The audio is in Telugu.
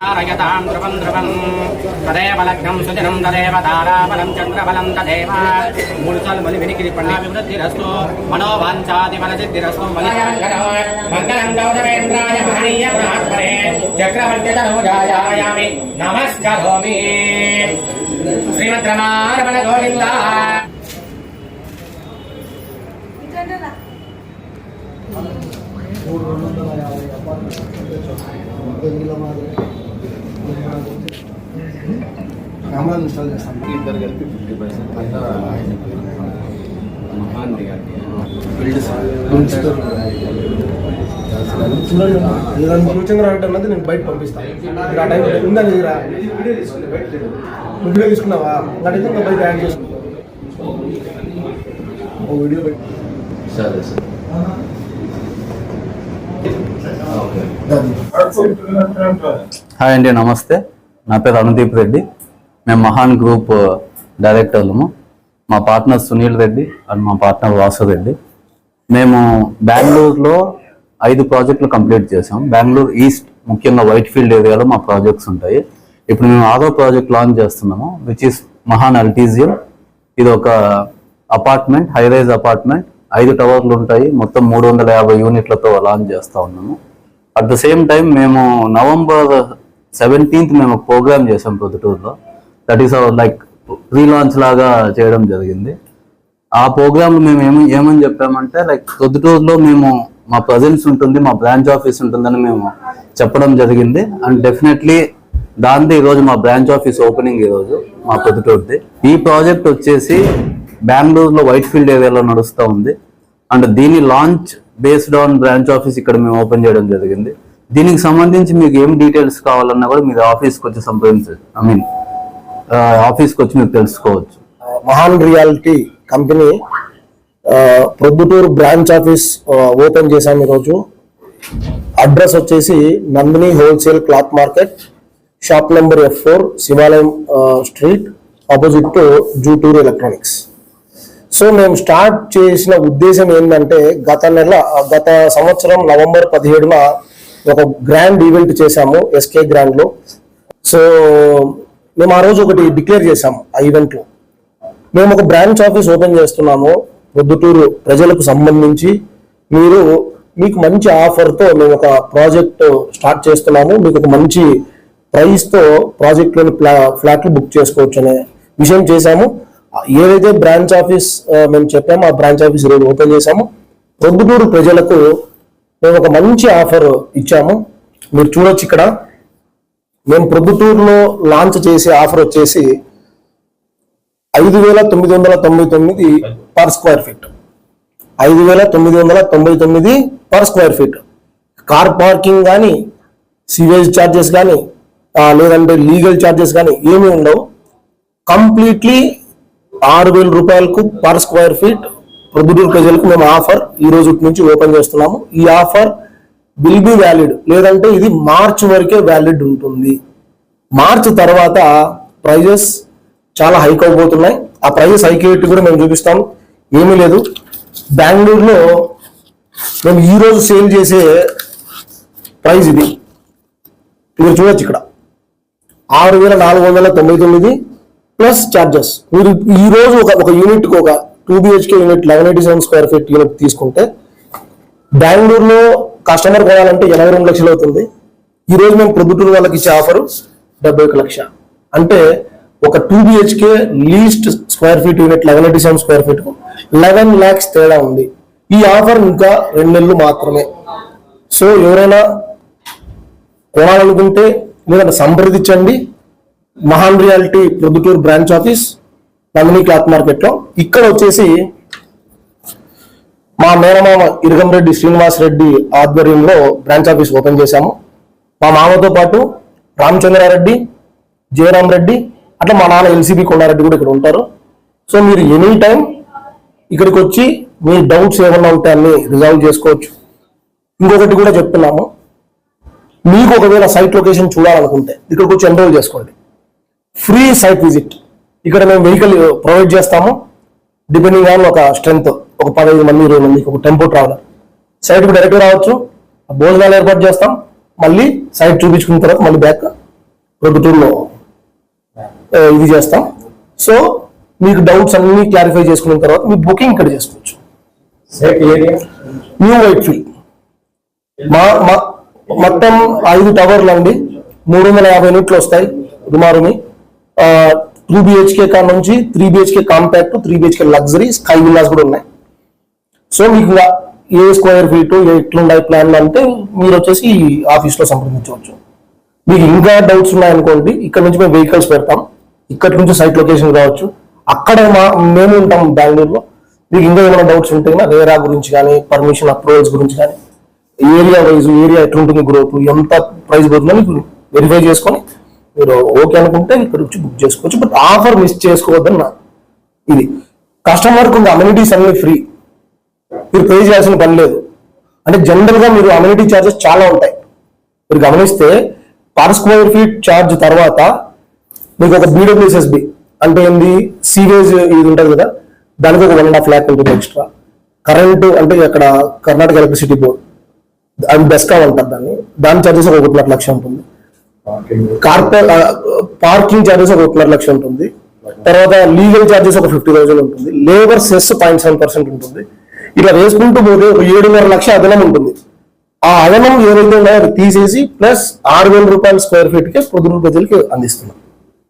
తారయతాం ధ్రువం ధ్రువం తదేవ లగ్నం సుజనం తదేవ తారాబలం చంద్రబలం తదేవ మూడు సార్లు మళ్ళీ వెనక్కి పండి అభివృద్ధిరస్తు మనోవాంఛాది ఫలసిద్ధిరస్తు మంగళం గౌరవేంద్రాయ మహనీయ బ్రాహ్మణే చక్రవర్తి తనూజాయామి నమస్కరోమి శ్రీమద్రమారమణ గోవింద మూడు వందల యాభై అపార్ట్మెంట్ కెమెరా ఇన్స్టాల్ చేస్తాం. ఇద్దరు కలిపి ఫిఫ్టీ పర్సెంట్ అంతా ఆయన మహాన్ ఏదైనా సూచన అన్నది నేను బయట పంపిస్తాను ఆ టైం ఉందా దగ్గర వీడియో తీసుకున్నావా? అడిగితే ఇంకా బయట యాడ్ చేసుకున్నావు ఓ వీడియో పెట్టి. సరే సార్. హాయ్ అండి నమస్తే. నా పేరు అనుదీప్ రెడ్డి. మేము మహాన్ గ్రూప్ డైరెక్టర్లము మా పార్ట్నర్ సునీల్ రెడ్డి అండ్ మా పార్ట్నర్ వాసు రెడ్డి. మేము బెంగళూరులో ఐదు ప్రాజెక్టులు కంప్లీట్ చేసాం బెంగళూరు ఈస్ట్ ముఖ్యంగా వైట్ ఫీల్డ్ ఏరియాలో మా ప్రాజెక్ట్స్ ఉంటాయి. ఇప్పుడు మేము ఆరో ప్రాజెక్ట్ లాంచ్ చేస్తున్నాము విచ్ ఇస్ మహాన్ అల్టీజియం. ఇది ఒక అపార్ట్మెంట్ హైరైజ్ అపార్ట్మెంట్. ఐదు టవర్లు ఉంటాయి. మొత్తం మూడు వందల యాభై యూనిట్లతో లాంచ్ చేస్తూ ఉన్నాము. అట్ ద సేమ్ టైం మేము నవంబర్ సెవెంటీన్త్ మేము ప్రోగ్రామ్ చేసాం పొద్దుటూరులో that is our like pre launch లాగా చేయడం జరిగింది. ఆ ప్రోగ్రామ్ మేము ఏమి ఏమని చెప్పామంటే లైక్ పొద్దుటూరులో మేము మా ప్రజెన్స్ ఉంటుంది మా బ్రాంచ్ ఆఫీస్ ఉంటుందని మేము చెప్పడం జరిగింది. అండ్ డెఫినెట్లీ దాంతో ఈరోజు మా బ్రాంచ్ ఆఫీస్ ఓపెనింగ్ ఈరోజు మా పొద్దుటూరుది ఈ ప్రాజెక్ట్ వచ్చేసి బెంగళూరులో వైట్ ఫీల్డ్ ఏరియాలో నడుస్తూ ఉంది. అండ్ దీని launch based on branch office ఇక్కడ మేము ఓపెన్ చేయడం జరిగింది. దీనికి సంబంధించి మీకు ఏం డీటెయిల్స్ కావాలన్నా కూడా మీరు ఆఫీస్కి వచ్చి సంప్రదించవచ్చు ఐ మీన్ ఆఫీస్కి వచ్చి మీరు తెలుసుకోవచ్చు. Mahaan realty company Proddatur branch office open చేశాము ఈరోజు. అడ్రస్ వచ్చేసి Nandini wholesale cloth market shop number F four Shivalayam street opposite to Jutur electronics. So మేము స్టార్ట్ చేసిన ఉద్దేశం ఏంటంటే గత నెల గత సంవత్సరం నవంబర్ పదిహేడున ఒక గ్రాండ్ ఈవెంట్ చేశాము ఎస్కే గ్రాండ్లో సో మేము ఆ రోజు ఒకటి డిక్లేర్ చేశాము ఆ ఈవెంట్లో మేము ఒక బ్రాంచ్ ఆఫీస్ ఓపెన్ చేస్తున్నాము పొద్దుటూరు ప్రజలకు సంబంధించి. మీరు మీకు మంచి ఆఫర్తో మేము ఒక ప్రాజెక్ట్ స్టార్ట్ చేస్తున్నాము మీకు ఒక మంచి ప్రైస్తో ప్రాజెక్ట్లోని ఫ్లా ఫ్లాట్లు బుక్ చేసుకోవచ్చు అనే విషయం చేశాము. ఏదైతే బ్రాంచ్ ఆఫీస్ మేము చెప్పామో ఆ బ్రాంచ్ ఆఫీస్ ఈరోజు ఓపెన్ చేశాము. ప్రొద్దుటూరు ప్రజలకు మేము ఒక మంచి ఆఫర్ ఇచ్చాము. మీరు చూడొచ్చు ఇక్కడ. మేము ప్రొద్దుటూరులో లాంచ్ చేసే ఆఫర్ వచ్చేసి ఐదు వేల తొమ్మిది వందల తొంభై తొమ్మిది పర్ స్క్వేర్ ఫీట్. ఐదు వేల తొమ్మిది వందల తొంభై తొమ్మిది per square feet. Car parking కానీ సివేజ్ ఛార్జెస్ కానీ లేదంటే లీగల్ ఛార్జెస్ కానీ ఏమీ ఉండవు. కంప్లీట్లీ ఆరు వేల రూపాయలకు పర్ స్క్వేర్ ఫీట్ ప్రొద్దుటూరు ప్రజలకు మేము ఆఫర్ ఈ రోజు నుంచి ఓపెన్ చేస్తున్నాము. ఈ ఆఫర్ విల్ బి వ్యాలిడ్ లేదంటే ఇది మార్చ్ వరకే వ్యాలిడ్ ఉంటుంది. మార్చ్ తర్వాత ప్రైజెస్ చాలా హైక్ అవబోతున్నాయి. ఆ ప్రైజెస్ హైక్ అయ్యేట్టు కూడా మేము చూపిస్తాం. ఏమీ లేదు. బెంగళూరులో మేము ఈ రోజు సేల్ చేసే ప్రైజ్ ఇది. మీరు చూడొచ్చు ఇక్కడ. ఆరు వేల నాలుగు వందల తొంభై తొమ్మిది ప్లస్ ఛార్జెస్ మీరు ఈ రోజు ఒక ఒక యూనిట్కి ఒక two BHK unit eleven eighty seven square feet unit తీసుకుంటే బెంగళూరులో కస్టమర్ కొనాలంటే ఎనభై రెండు లక్షలు అవుతుంది. ఈ రోజు మేము ప్రొద్దుటూరు వాళ్ళకి ఇచ్చే ఆఫర్ డెబ్బై ఒక లక్ష. అంటే ఒక two BHK least square feet unit eleven eighty seven square feet eleven lakhs తేడా ఉంది. ఈ ఆఫర్ ఇంకా రెండు నెలలు మాత్రమే. సో ఎవరైనా కొనాలనుకుంటే లేదంటే సంప్రదించండి. Mahaan realty Proddatur branch office Nandini cloth మార్కెట్లో ఇక్కడ వచ్చేసి మా మేనమామ ఇరగంరెడ్డి శ్రీనివాస్ రెడ్డి ఆధ్వర్యంలో బ్రాంచ్ ఆఫీస్ ఓపెన్ చేశాము. మా మామతో పాటు రామచంద్రారెడ్డి జయరామ్ రెడ్డి అట్లా మా నాన్న ఎల్సీబీ కొండారెడ్డి కూడా ఇక్కడ ఉంటారు. సో మీరు ఎనీ టైం ఇక్కడికి వచ్చి మీ డౌట్స్ ఏమన్నా ఉంటే అన్ని రిజాల్వ్ చేసుకోవచ్చు. ఇంకొకటి కూడా చెప్తున్నాము. మీకు ఒకవేళ సైట్ లొకేషన్ చూడాలనుకుంటే ఇక్కడికి వచ్చి ఎన్రోల్ చేసుకోండి. Free site visit. ఇక్కడ మేము వెహికల్ ప్రొవైడ్ చేస్తాము. డిపెండింగ్ ఆన్ ఒక స్ట్రెంత్ ఒక పదహైదు మంది ఇరవై మందికి ఒక టెంపో ట్రావెలర్ సైట్కి డైరెక్ట్ రావచ్చు. భోజనాలు ఏర్పాటు చేస్తాం. మళ్ళీ సైట్ చూపించుకున్న తర్వాత మళ్ళీ బ్యాక్ ప్రొద్దుటూరులో ఆ, ఇది చేస్తాం. సో మీకు డౌట్స్ అన్ని క్లారిఫై చేసుకున్న తర్వాత మీ బుకింగ్ ఇక్కడ చేసుకోవచ్చు. న్యూ వైట్ ఫీల్డ్ మా మా- మొత్తం ఐదు టవర్లు అండి. మూడు వందల యాభై యూనిట్లు వస్తాయి. రుమారుమి టూ బిహెచ్కే కా నుంచి three BHK compact three BHK luxury sky villas కూడా ఉన్నాయి. సో మీకు ఏ స్క్వేర్ ఫీట్ ఎట్లున్నాయి ప్లాన్ అంటే మీరు వచ్చేసి ఆఫీస్లో సంప్రదించవచ్చు. మీకు ఇంకా డౌట్స్ ఉన్నాయనుకోండి ఇక్కడ నుంచి మేము వెహికల్స్ పెడతాం. ఇక్కడ నుంచి సైట్ లొకేషన్ కావచ్చు. అక్కడ మా మేము ఉంటాం బెంగళూరులో. మీకు ఇంకా ఏమైనా డౌట్స్ ఉంటే రేరా గురించి కానీ పర్మిషన్ అప్రూవల్స్ గురించి కానీ ఏరియా వైజ్ ఏరియా ఎట్లుంటుంది గ్రోత్ ఎంత ప్రైస్ పోతుందో మీకు వెరిఫై చేసుకొని మీరు ఓకే అనుకుంటే ఇక్కడ వచ్చి బుక్ చేసుకోవచ్చు. బట్ ఆఫర్ మిస్ చేసుకోవద్దని ఇది. కస్టమర్కి ఉన్న అమ్యూనిటీస్ అన్ని ఫ్రీ మీరు పే చేయాల్సిన పని లేదు. అంటే జనరల్గా మీరు అమ్యూనిటీ ఛార్జెస్ చాలా ఉంటాయి. మీరు గమనిస్తే పర్ స్క్వేర్ ఫీట్ ఛార్జ్ తర్వాత మీకు ఒక బీడబ్ల్యూఎస్ఎస్బి అంటే ఏంది? సీవేజ్ ఇది ఉంటుంది కదా? దానికి ఒక వన్ అండ్ హాఫ్ ల్యాక్ ఉంటుంది ఎక్స్ట్రా కరెంటు అంటే అక్కడ కర్ణాటక ఎలక్ట్రిసిటీ బోర్డ్ అది బెస్కా ఉంటుంది దాన్ని. దాని ఛార్జెస్ ఒక ఒకటిన్నర లక్ష ఉంటుంది. కార్పొ పార్కింగ్ ఛార్జెస్ ఒక ఒకటిన్నర లక్ష ఉంటుంది. తర్వాత లీగల్ ఛార్జెస్ ఒక ఫిఫ్టీ థౌసండ్ ఉంటుంది. Labour cess point seven percent ఉంటుంది. ఇట్లా వేసుకుంటూ పోతే ఒక ఏడున్నర లక్ష అదనం ఉంటుంది. ఆ అదనం ఏదైతే ఉన్నాయో అది తీసేసి ప్లస్ ఆరు వేల రూపాయల స్క్వేర్ ఫీట్కి పొద్దున ప్రజలకి అందిస్తున్నాం.